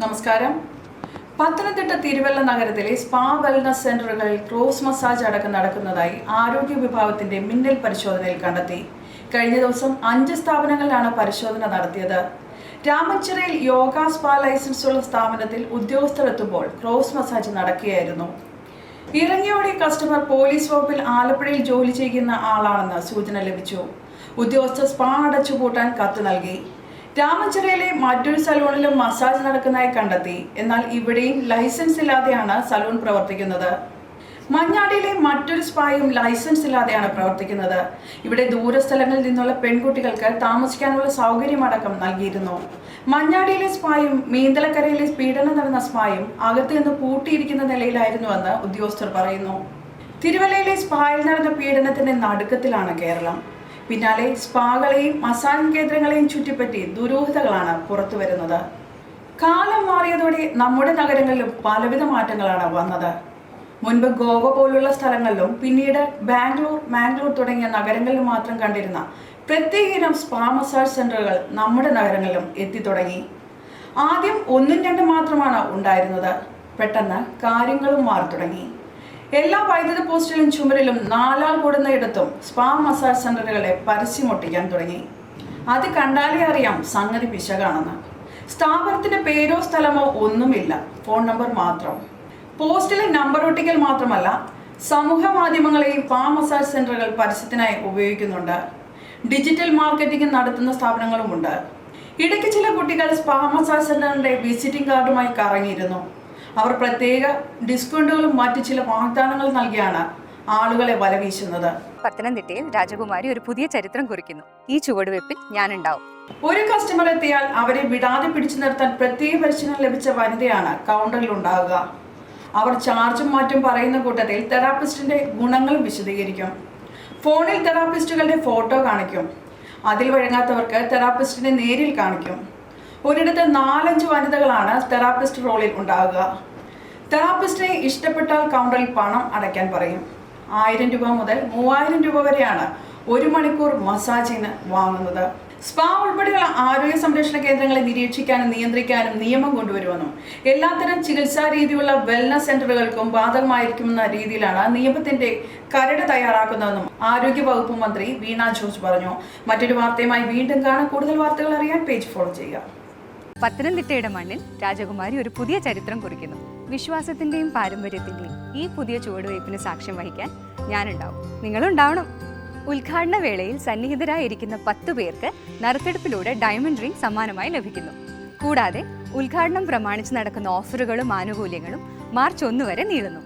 നമസ്കാരം. പത്തനംതിട്ട തിരുവല്ല നഗരത്തിലെ spa wellness സെന്ററുകളിൽ ക്രോസ് മസാജ് അടക്കം നടക്കുന്നതായി ആരോഗ്യ വിഭാഗത്തിന്റെ മിന്നൽ പരിശോധനയിൽ കണ്ടെത്തി. കഴിഞ്ഞ ദിവസം അഞ്ച് സ്ഥാപനങ്ങളിലാണ് പരിശോധന നടത്തിയത്. രാമച്ചിറയിൽ യോഗ സ്പാ ലൈസൻസ് ഉള്ള സ്ഥാപനത്തിൽ ഉദ്യോഗസ്ഥർ എത്തുമ്പോൾ ക്രോസ് മസാജ് നടക്കുകയായിരുന്നു. ഇറങ്ങിയോടെ കസ്റ്റമർ പോലീസ് വകുപ്പിൽ ആലപ്പുഴയിൽ ജോലി ചെയ്യുന്ന ആളാണെന്ന് സൂചന ലഭിച്ചു. ഉദ്യോഗസ്ഥർ സ്പാ അടച്ചുപൂട്ടാൻ കത്ത് നൽകി. രാമച്ചിറയിലെ മറ്റൊരു സലൂണിലും മസാജ് നടക്കുന്നതായി കണ്ടെത്തി. എന്നാൽ ഇവിടെയും ലൈസൻസ് ഇല്ലാതെയാണ് സലൂൺ പ്രവർത്തിക്കുന്നത്. മഞ്ഞാടിയിലെ മറ്റൊരു സ്പായും ലൈസൻസ് ഇല്ലാതെയാണ് പ്രവർത്തിക്കുന്നത്. ഇവിടെ ദൂരസ്ഥലങ്ങളിൽ നിന്നുള്ള പെൺകുട്ടികൾക്ക് താമസിക്കാനുള്ള സൗകര്യമടക്കം നൽകിയിരുന്നു. മഞ്ഞാടിയിലെ സ്പായും മീന്തലക്കരയിലെ പീഡനം നടന്ന സ്പായും അകത്ത് നിന്ന് പൂട്ടിയിരിക്കുന്ന നിലയിലായിരുന്നുവെന്ന് ഉദ്യോഗസ്ഥർ പറയുന്നു. തിരുവല്ലയിലെ സ്പായിൽ നടന്ന പീഡനത്തിന്റെ നടുക്കത്തിലാണ് കേരളം. പിന്നാലെ സ്പാകളെയും മസാജ് കേന്ദ്രങ്ങളെയും ചുറ്റിപ്പറ്റി ദുരൂഹതകളാണ് പുറത്തു വരുന്നത് കാലം മാറിയതോടെ നമ്മുടെ നഗരങ്ങളിലും പലവിധ മാറ്റങ്ങളാണ് വന്നത്. മുൻപ് ഗോവ പോലുള്ള സ്ഥലങ്ങളിലും പിന്നീട് ബാംഗ്ലൂർ മാംഗ്ലൂർ തുടങ്ങിയ നഗരങ്ങളിലും മാത്രം കണ്ടിരുന്ന പ്രത്യേക ഇനം സ്പാ മസാജ് സെന്ററുകൾ നമ്മുടെ നഗരങ്ങളിലും എത്തിത്തുടങ്ങി ആദ്യം ഒന്നും രണ്ടും മാത്രമാണ് ഉണ്ടായിരുന്നത്. പെട്ടെന്ന് കാര്യങ്ങളും മാറി തുടങ്ങി. എല്ലാ വൈദ്യുത പോസ്റ്റിലും ചുമരിലും നാലാൾ കൂടുന്നയിടത്തും സ്പാ മസാജ് സെന്ററുകളെ പരസ്യമൊട്ടിക്കാൻ തുടങ്ങി. അത് കണ്ടാലേ അറിയാം സംഗതി പിശകാണെന്ന്. സ്ഥാപനത്തിന്റെ പേരോ സ്ഥലമോ ഒന്നുമില്ല. ഫോൺ നമ്പർ മാത്രം. പോസ്റ്റിലെ നമ്പർ ഒട്ടിക്കൽ മാത്രമല്ല സമൂഹ മാധ്യമങ്ങളെയും സ്പാ മസാജ് സെന്ററുകൾ പരസ്യത്തിനായി ഉപയോഗിക്കുന്നുണ്ട്. ഡിജിറ്റൽ മാർക്കറ്റിംഗ് നടത്തുന്ന സ്ഥാപനങ്ങളുമുണ്ട്. ഇടയ്ക്ക് ചില കുട്ടികൾ സ്പാ മസാജ് സെന്ററിന്റെ വിസിറ്റിംഗ് കാർഡുമായി കറങ്ങിയിരുന്നു. അവർ പ്രത്യേക ഡിസ്കൗണ്ടുകളും മറ്റ് ചില വാഗ്ദാനങ്ങൾ നൽകിയാണ് ആളുകളെ വലവീശുന്നത് പത്തനംതിട്ടയിൽ രാജകുമാരി ഒരു പുതിയ ചരിത്രം കുറിക്കുന്നു. ഈ ചുവടുവെപ്പിൽ ഞാനുണ്ടാവും. ഒരു കസ്റ്റമർ എത്തിയാൽ അവരെ വിടാതെ പിടിച്ചു നിർത്താൻ പ്രത്യേക പരിശീലനം ലഭിച്ച വനിതയാണ് കൗണ്ടറിൽ ഉണ്ടാവുക. അവർ ചാർജും മാറ്റും പറയുന്ന കൂട്ടത്തിൽ തെറാപ്പിസ്റ്റിന്റെ ഗുണങ്ങളും വിശദീകരിക്കും. ഫോണിൽ തെറാപ്പിസ്റ്റുകളുടെ ഫോട്ടോ കാണിക്കും. അതിൽ വഴങ്ങാത്തവർക്ക് തെറാപ്പിസ്റ്റിനെ നേരിൽ കാണിക്കും. ഒരിടത്ത് നാലഞ്ച് വനിതകളാണ് തെറാപ്പിസ്റ്റ് റോളിൽ ഉണ്ടാകുക. തെറാപ്പിസ്റ്റിനെ ഇഷ്ടപ്പെട്ടാൽ കൗണ്ടറിൽ പണം അടയ്ക്കാൻ പറയും. ആയിരം രൂപ മുതൽ മൂവായിരം രൂപ വരെയാണ് ഒരു മണിക്കൂർ മസാജിന് വാങ്ങുന്നത്. സ്പാ ഉൾപ്പെടെയുള്ള ആരോഗ്യ സംരക്ഷണ കേന്ദ്രങ്ങളെ നിരീക്ഷിക്കാനും നിയന്ത്രിക്കാനും നിയമം കൊണ്ടുവരുമെന്നും എല്ലാത്തരം ചികിത്സാ രീതിയുള്ള വെൽനസ് സെന്ററുകൾക്കും ബാധകമായിരിക്കുമെന്ന രീതിയിലാണ് നിയമത്തിന്റെ കരട് തയ്യാറാക്കുന്നതെന്നും ആരോഗ്യ വകുപ്പ് മന്ത്രി വീണ ജോർജ് പറഞ്ഞു. മറ്റൊരു വാർത്തയുമായി വീണ്ടും കാണാൻ കൂടുതൽ വാർത്തകൾ അറിയാൻ പേജ് ഫോളോ ചെയ്യുക. പത്തനംതിട്ടയുടെ മണ്ണിൽ രാജകുമാരി ഒരു പുതിയ ചരിത്രം കുറിക്കുന്നു. വിശ്വാസത്തിന്റെയും പാരമ്പര്യത്തിന്റെയും ഈ പുതിയ ചുവടുവയ്പ്പിന് സാക്ഷ്യം വഹിക്കാൻ ഞാനുണ്ടാവും. നിങ്ങളുണ്ടാവണം. ഉദ്ഘാടന വേളയിൽ സന്നിഹിതരായിരിക്കുന്ന പത്ത് പേർക്ക് നറുക്കെടുപ്പിലൂടെ ഡയമണ്ട് റിംഗ് സമ്മാനമായി ലഭിക്കുന്നു. കൂടാതെ ഉദ്ഘാടനം പ്രമാണിച്ച് നടക്കുന്ന ഓഫറുകളും ആനുകൂല്യങ്ങളും മാർച്ച് ഒന്ന് വരെ നീളുന്നു.